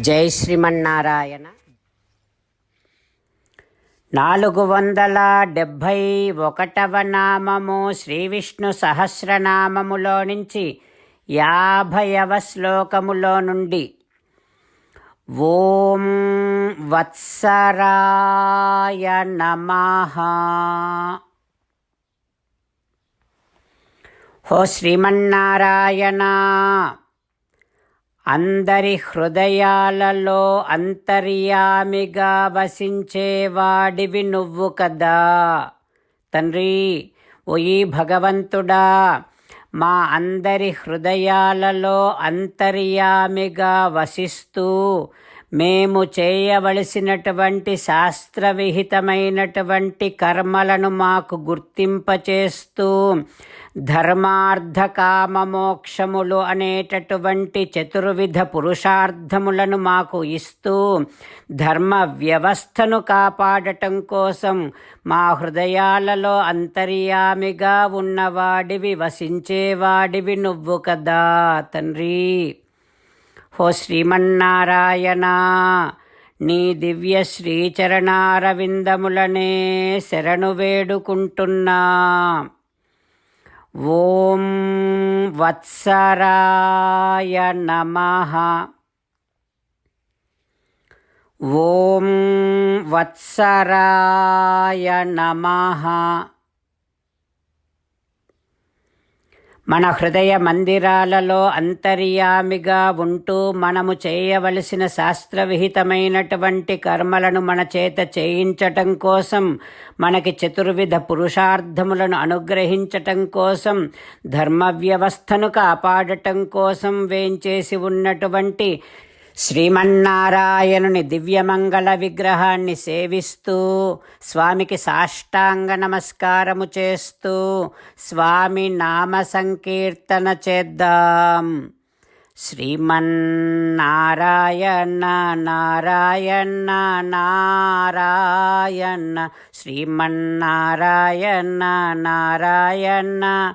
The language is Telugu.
జై శ్రీమన్నారాయణ. నాలుగు వందల డెబ్భై ఒకటవ నామము శ్రీ విష్ణు సహస్రనామములో నుంచి యాభైవ శ్లోకములో నుండి ఓం వత్సరాయ నమ. హో శ్రీమన్నారాయణ. అందరి హృదయాలలో అంతర్యామిగా వసించేవాడివి నువ్వు కదా. తండ్రి ఓయి భగవంతుడా మా అందరి హృదయాలలో అంతర్యామిగా వసిస్తూ మేము చేయవలసినటువంటి శాస్త్రవిహితమైనటువంటి కర్మలను మాకు గుర్తింపచేస్తూ ధర్మార్థ కామ అనేటటువంటి చతుర్విధ పురుషార్థములను మాకు ఇస్తూ ధర్మ వ్యవస్థను కాపాడటం కోసం మా హృదయాలలో అంతర్యామిగా ఉన్నవాడివి వసించేవాడివి నువ్వు కదా తండ్రి. హో శ్రీమన్నారాయణ. నీ దివ్య శ్రీచరణారవిందములనే శరణు వేడుకుంటున్నా. ఓం వత్సరాయ నమ. ఓం వత్సరాయ నమ. మన హృదయ మందిరాలలో అంతర్యామిగా ఉంటూ మనము చేయవలసిన శాస్త్రవిహితమైనటువంటి కర్మలను మన చేత చేయించటం కోసం మనకి చతుర్విధ పురుషార్థములను అనుగ్రహించటం కోసం ధర్మ వ్యవస్థను కాపాడటం కోసం వేంచేసి ఉన్నటువంటి శ్రీమన్నారాయణుని దివ్యమంగళ విగ్రహాన్ని సేవిస్తూ స్వామికి సాష్టాంగ నమస్కారము చేస్తూ స్వామి నామ సంకీర్తన చేద్దాం. శ్రీమన్నారాయణ నారాయణ నారాయణ శ్రీమన్నారాయణ నారాయణ